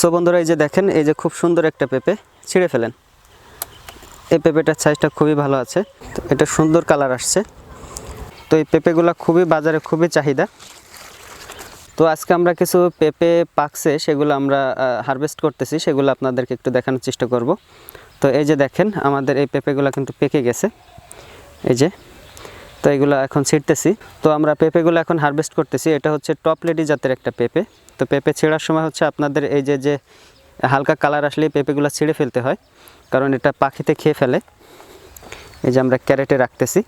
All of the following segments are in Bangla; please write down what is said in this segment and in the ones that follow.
সো বন্ধুরা, এই যে দেখেন, এই যে খুব সুন্দর একটা পেঁপে, ছিঁড়ে ফেলেন। এই পেঁপেটার সাইজটা খুবই ভালো আছে। তো এটা সুন্দর কালার আসছে। তো এই পেঁপেগুলো খুবই বাজারে খুবই চাহিদা। তো আজকে আমরা কিছু পেঁপে পাকছে, সেগুলো আমরা হারভেস্ট করতেছি, সেগুলো আপনাদেরকে একটু দেখানোর চেষ্টা করব। তো এই যে দেখেন, আমাদের এই পেঁপেগুলো কিন্তু পেকে গেছে। এই যে এগুলো এখন ছিঁড়তেছি। তো আমরা পেঁপেগুলো এখন হারভেস্ট করতেছি। এটা হচ্ছে টপ লেডি জাতের একটা পেঁপে। তো পেঁপে ছেঁড়ার সময় হচ্ছে আপনাদের এই যে যে হালকা কালার আসলে পেঁপেগুলো ছিঁড়ে ফেলতে হয়। কারণ এটা পাখিতে খেয়ে ফেলে। এই যে আমরা ক্যারেটে রাখতেছি।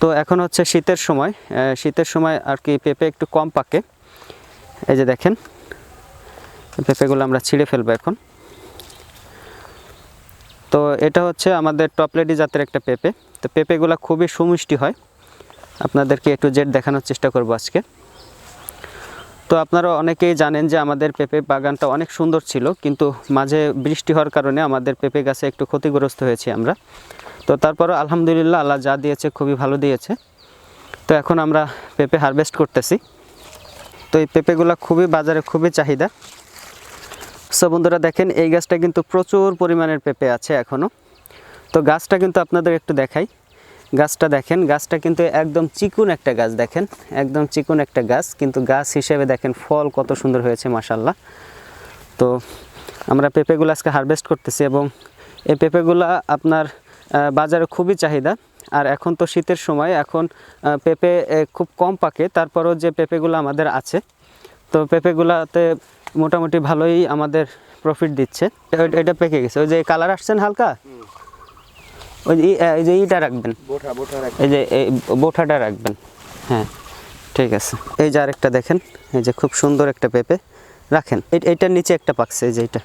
তো এখন হচ্ছে শীতের সময়। শীতের সময় আর কি পেঁপে একটু কম পাকে। এই যে দেখেন, পেঁপেগুলো আমরা ছিঁড়ে ফেলব এখন। তো এটা হচ্ছে আমাদের টপলেডি জাতের একটা পেঁপে। তো পেঁপেগুলো খুবই সুমিষ্টি হয়। আপনাদেরকে একটু জেড দেখানোর চেষ্টা করব আজকে। তো আপনারা অনেকেই জানেন যে আমাদের পেঁপে বাগানটা অনেক সুন্দর ছিল, কিন্তু মাঝে বৃষ্টি হওয়ার কারণে আমাদের পেঁপে গাছে একটু ক্ষতিগ্রস্ত হয়েছি আমরা। তো তারপরও আলহামদুলিল্লাহ আল্লাহ যা দিয়েছে খুবই ভালো দিয়েছে। তো এখন আমরা পেঁপে হারভেস্ট করতেছি। তো এই পেঁপেগুলো খুবই বাজারে খুবই চাহিদা। সো বন্ধুরা দেখেন, এই গাছটা কিন্তু প্রচুর পরিমাণের পেঁপে আছে এখনও তো গাছটা কিন্তু আপনাদের একটু দেখাই। গাছটা দেখেন, গাছটা কিন্তু একদম চিকুন একটা গাছ দেখেন, একদম চিকুন একটা গাছ। কিন্তু গাছ হিসেবে দেখেন, ফল কত সুন্দর হয়েছে মাসাল্লাহ তো আমরা পেঁপেগুলো আজকে হারভেস্ট করতেছি এবং এই পেঁপেগুলো আপনার বাজারে খুবই চাহিদা। আর এখন তো শীতের সময়, এখন পেঁপে খুব কম পাকে। তারপরও যে পেঁপেগুলো আমাদের আছে, তো পেঁপেগুলাতে মোটামুটি ভালোই আমাদের প্রফিট দিচ্ছে। এটা পেকে গেছে। ওই যে কালার আসছেন হালকা? ওই যে এই যে ইটা রাখবেন। এই যে এই বোঠাটা রাখবেন। হ্যাঁ ঠিক আছে। এই যে আরেকটা দেখেন এই যে খুব সুন্দর একটা পেঁপে। রাখেন। এটার এইটার নিচে একটা পাকছে এই যে এইটা।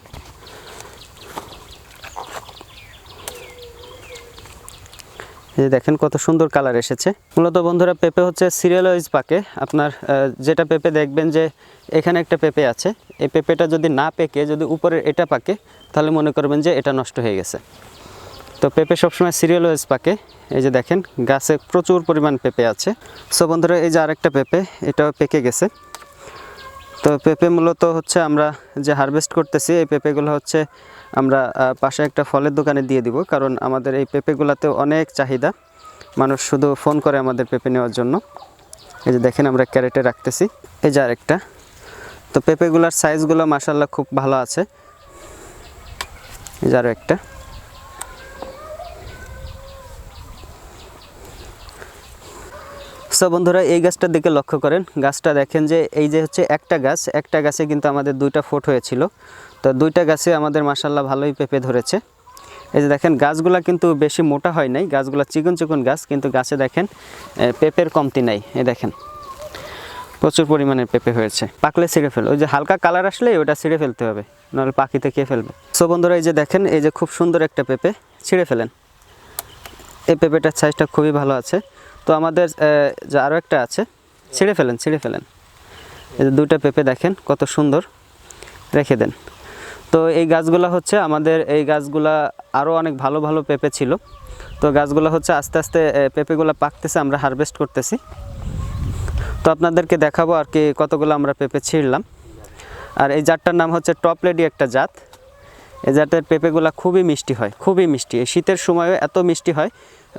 এই দেখেন কত সুন্দর কালার এসেছে। মূলত বন্ধুরা পেঁপে হচ্ছে সিরিয়াল ওয়াইজ পাকে। আপনার যেটা পেঁপে দেখবেন যে এখানে একটা পেঁপে আছে। এই পেঁপেটা যদি না পেকে, যদি উপরের এটা পাকে, তাহলে মনে করবেন যে এটা নষ্ট হয়ে গেছে। তো পেঁপে সবসময় সিরিয়াল ওয়াইজ পাকে। এই যে দেখেন, গাছে প্রচুর পরিমাণ পেঁপে আছে। সো বন্ধুরা, এই যে আরেকটা পেঁপে, এটাও পেকে গেছে। তো পেঁপে মূলত হচ্ছে আমরা যে হারভেস্ট করতেছি, এই পেঁপেগুলো হচ্ছে আমরা পাশে একটা ফলের দোকানে দিয়ে দিব। কারণ আমাদের এই পেঁপেগুলোতে অনেক চাহিদা। মানুষ শুধু ফোন করে আমাদের পেঁপে নেওয়ার জন্য। এই যে দেখেন আমরা ক্যারেটে রাখতেছি। এই যে আরেকটা। তো পেঁপেগুলোর সাইজগুলো মাসাল্লাহ খুব ভালো আছে। এই যে আরও একটা। সো বন্ধুরা এই গাছটার দিকে লক্ষ্য করেন। গাছটা দেখেন যে এই যে হচ্ছে একটা গাছ একটা গাছে কিন্তু আমাদের দুইটা ফোট হয়েছিল। তো দুইটা গাছে আমাদের মাসাল্লাহ ভালোই পেঁপে ধরেছে। এই যে দেখেন গাছগুলা কিন্তু বেশি মোটা হয় নাই গাছগুলা চিকন চিকন গাছ কিন্তু গাছে দেখেন এ, পেঁপের কমতি নাই। এই দেখেন প্রচুর পরিমাণে পেঁপে হয়েছে। পাকলে ছিঁড়ে ফেল ওই যে হালকা কালার আসলে ওটা ছিঁড়ে ফেলতে হবে নাহলে পাখিতে খেয়ে ফেলবে। সো বন্ধুরা এই যে দেখেন এই যে খুব সুন্দর একটা পেঁপে ছিঁড়ে ফেলেন। এই পেঁপেটার সাইজটা খুবই ভালো আছে। তো আমাদের যে আরও একটা আছে, ছিঁড়ে ফেলেন ছিঁড়ে ফেলেন। এই যে দুইটা পেঁপে দেখেন, কত সুন্দর। রেখে দেন। তো এই গাছগুলো হচ্ছে আমাদের, এই গাছগুলা আরও অনেক ভালো ভালো পেঁপে ছিল। তো গাছগুলো হচ্ছে আস্তে আস্তে পেঁপেগুলো পাকতেছে, আমরা হারভেস্ট করতেছি। তো আপনাদেরকে দেখাবো আর কি কতগুলো আমরা পেঁপে ছিঁড়লাম। আর এই জাতটার নাম হচ্ছে টপ লেডি একটা জাত। এই জাতের পেঁপেগুলো খুবই মিষ্টি হয়, খুবই মিষ্টি। এই শীতের সময়ও এত মিষ্টি হয়,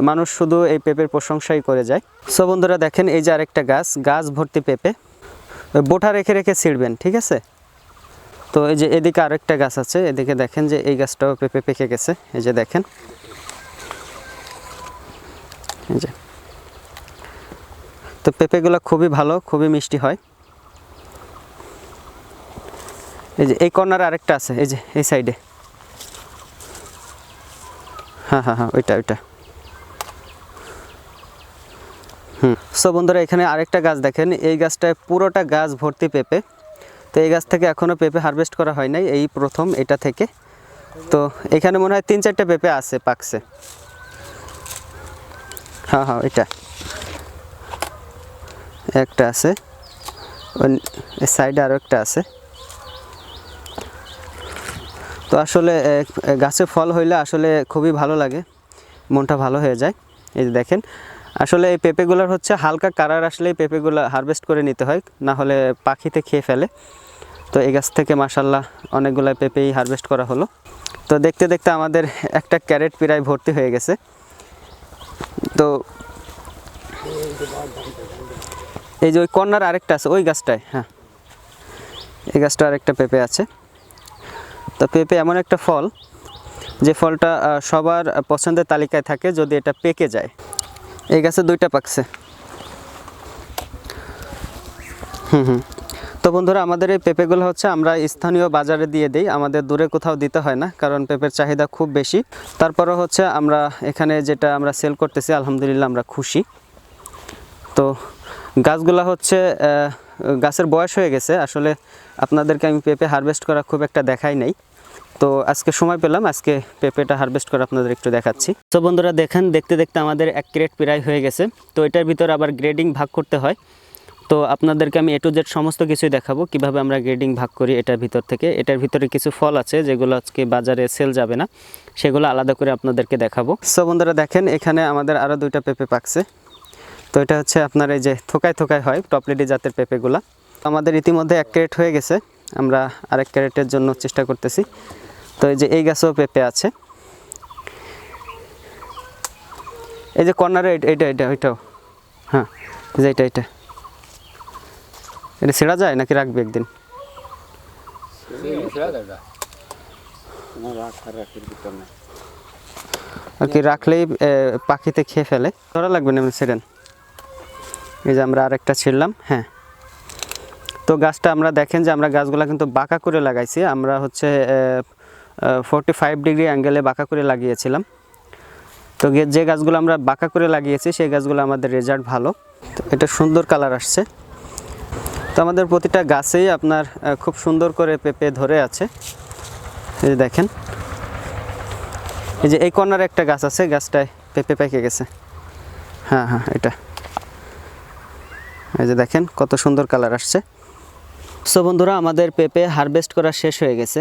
মানুষ শুধু এই পেঁপের প্রশংসাই করে যায়। সো বন্ধুরা দেখেন, এই যে আরেকটা গাছ গাছ ভর্তি পেঁপে। বোঠা রেখে রেখে ছিঁড়বেন, ঠিক আছে? তো এই যে এদিকে আরেকটা গাছ আছে, এদিকে দেখেন যে এই গাছটাও পেঁপে পেকে গেছে, এই যে দেখেন। এই যে। তো পেঁপেগুলো খুবই ভালো, খুবই মিষ্টি হয়। এই যে এই কর্নারে আরেকটা আছে, এই যে এই সাইডে। হ্যাঁ হ্যাঁ হ্যাঁ ওইটা ওইটা। হুম, সো বন্ধুরা, এখানে আরেকটা গাছ দেখেন। এই গাছটায় পুরোটা গাছ ভর্তি পেঁপে। তো এই গাছ থেকে এখনও পেঁপে হারভেস্ট করা হয় নাই, এই প্রথম এটা থেকে। তো এখানে মনে হয় তিন, চারটে পেঁপে আছে পাকছে। হ্যাঁ হ্যাঁ এটা একটা আছে। সাইডে আরও একটা আছে। তো আসলে গাছে ফল হইলে আসলে খুবই ভালো লাগে, মনটা ভালো হয়ে যায়, এই যে দেখেন। আসলে এই পেঁপেগুলোর হচ্ছে হালকা কালার আসলেই পেঁপেগুলো হারভেস্ট করে নিতে হয়, না হলে পাখিতে খেয়ে ফেলে। তো এই গাছ থেকে মাসাল্লাহ অনেকগুলো পেঁপেই হারভেস্ট করা হলো। তো দেখতে দেখতে আমাদের একটা ক্যারেট প্রায় ভর্তি হয়ে গেছে। তো এই যে ওই কর্নার আরেকটা আছে, ওই গাছটায় হ্যাঁ এই গাছটা আরেকটা পেঁপে আছে। তো পেঁপে এমন একটা ফল যে ফলটা সবার পছন্দের তালিকায় থাকে যদি এটা পেকে যায়। এই গাছে দুইটা পাকছে। হুম হুম। তো বন্ধুরা, আমাদের এই পেঁপেগুলো হচ্ছে আমরা স্থানীয় বাজারে দিয়ে দিই। আমাদের দূরে কোথাও দিতে হয় না, কারণ পেঁপের চাহিদা খুব বেশি। তারপরে হচ্ছে আমরা এখানে যেটা আমরা সেল করতেছি, আলহামদুলিল্লাহ আমরা খুশি। তো গাছগুলা হচ্ছে গাছের বয়স হয়ে গেছে। আসলে আপনাদেরকে আমি পেঁপে হারভেস্ট করা খুব একটা দেখাই নাই। তো আজকে সময় পেলাম, আজকে পেঁপেটা হারভেস্ট করে আপনাদের একটু দেখাচ্ছি। তো বন্ধুরা দেখেন, দেখতে দেখতে আমাদের এক ক্রেট প্রায় হয়ে গেছে। তো এটার ভিতর আবার গ্রেডিং ভাগ করতে হয়। তো আপনাদেরকে আমি এ টু জেড সমস্ত কিছুই দেখাবো, কীভাবে আমরা গ্রেডিং ভাগ করি এটার ভিতর থেকে। এটার ভিতরে কিছু ফল আছে, যেগুলো আজকে বাজারে সেল যাবে না। সেগুলো আলাদা করে আপনাদেরকে দেখাবো। সো বন্ধুরা দেখেন, এখানে আমাদের আরও দুইটা পেঁপে পাকছে। তো এটা হচ্ছে আপনার এই যে থোকায় থোকায় হয় টপলেডি জাতের পেঁপেগুলা। আমাদের ইতিমধ্যে এক ক্যারেট হয়ে গেছে। আমরা আরেক ক্যারেটের জন্য চেষ্টা করতেছি। তো এই যে এই গাছেও পেঁপে আছে। এই যে কর্নারে এইটা এটা ওইটাও হ্যাঁ যে এটা এটা এটা ছেঁড়া যায় নাকি রাখবে একদিন? আর কি রাখলেই পাখিতে খেয়ে ফেলে। ধরা লাগবে না ছেড়েন। এই যে আমরা আরেকটা ছিঁড়লাম হ্যাঁ। তো গাছটা আমরা দেখেন যে আমরা গাছগুলো কিন্তু বাঁকা করে লাগাইছি। আমরা হচ্ছে ফোরটি ফাইভ ডিগ্রি অ্যাঙ্গেলে বাঁকা করে লাগিয়েছিলাম। তো যে গাছগুলো আমরা বাঁকা করে লাগিয়েছি, সেই গাছগুলো আমাদের রেজাল্ট ভালো। তো এটা সুন্দর কালার আসছে। তো আমাদের প্রতিটা গাছেই আপনার খুব সুন্দর করে পেঁপে ধরে আছে। এই যে দেখেন। এই যে এই কর্নারে একটা গাছ আছে, গাছটায় পেঁপে পেকে গেছে। হ্যাঁ হ্যাঁ এটা। এই যে দেখেন, কত সুন্দর কালার আসছে। সো বন্ধুরা, আমাদের পেঁপে হারভেস্ট করা শেষ হয়ে গেছে।